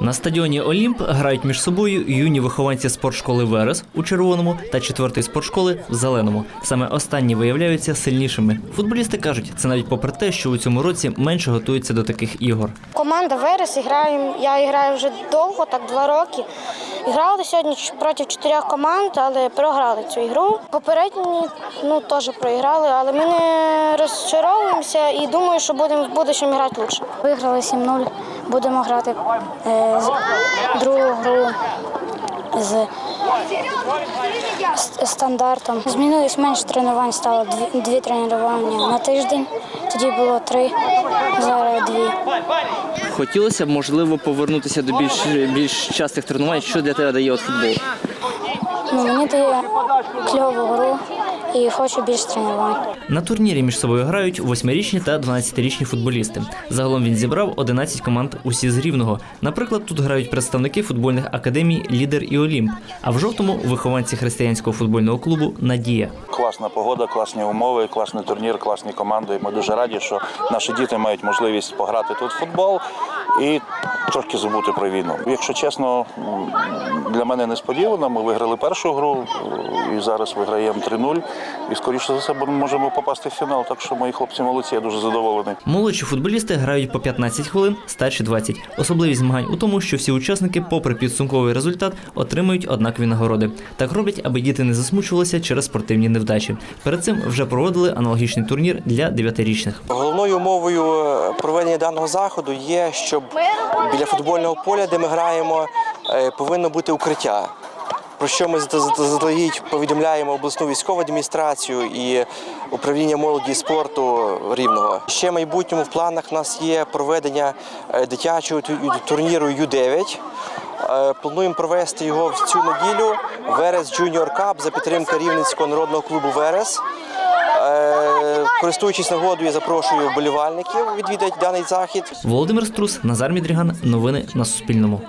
На стадіоні Олімп грають між собою юні вихованці спортшколи Верес у червоному та четвертої спортшколи в зеленому. Саме останні виявляються сильнішими. Футболісти кажуть, це навіть попри те, що у цьому році менше готуються до таких ігор. Команда Верес граємо. Я граю вже довго, так два роки. Грали сьогодні проти чотирьох команд, але програли цю ігру. Попередні ну теж проіграли, але ми не розчаровуємося і думаю, що будемо в будущому грати краще. Виграли 7-0. Будемо грати е, з- другу гру з стандартом. Змінилось менше тренувань, стало дві, дві тренування на тиждень. Тоді було три, зараз дві. Хотілося б, можливо, повернутися до більш більш частих тренувань. Що для тебе дає от футбол? Ну, мені дає кльову гру і хочу більше тренувань. На турнірі між собою грають восьмирічні та 12-річні футболісти. Загалом він зібрав 11 команд усі з рівного. Наприклад, тут грають представники футбольних академій Лідер і Олімп. А в жовтому вихованці християнського футбольного клубу Надія. Класна погода, класні умови, класний турнір, класні команди. Ми дуже раді, що наші діти мають можливість пограти тут в футбол і трошки забути про війну. Якщо чесно, для мене несподівано. Ми виграли першу гру е, і зараз виграємо 3-0. І скоріше за все ми можемо попасти в фінал. Так що мої хлопці молодці, я дуже задоволений. Молодші футболісти грають по 15 хвилин, старші 20. Особливість змагань у тому, що всі учасники, попри підсумковий результат, отримують однакові нагороди. Так роблять, аби діти не засмучувалися через спортивні невдачі. Перед цим вже проводили аналогічний турнір для дев'ятирічних. Головною умовою е, проведення даного заходу є, щоб біля футбольного поля, де ми граємо, е, повинно бути укриття. Про що ми заздалегідь повідомляємо обласну військову адміністрацію і управління молоді і спорту рівного. Ще в майбутньому в планах у нас є проведення е, дитячого турніру Ю-9. Е, Плануємо провести його в цю неділю. Верес Джуніор Кап за підтримки Рівненського народного клубу Верес. Користуючись нагодою, запрошую вболівальників відвідати даний захід. Володимир Струс, Назар Мідріган. Новини на Суспільному.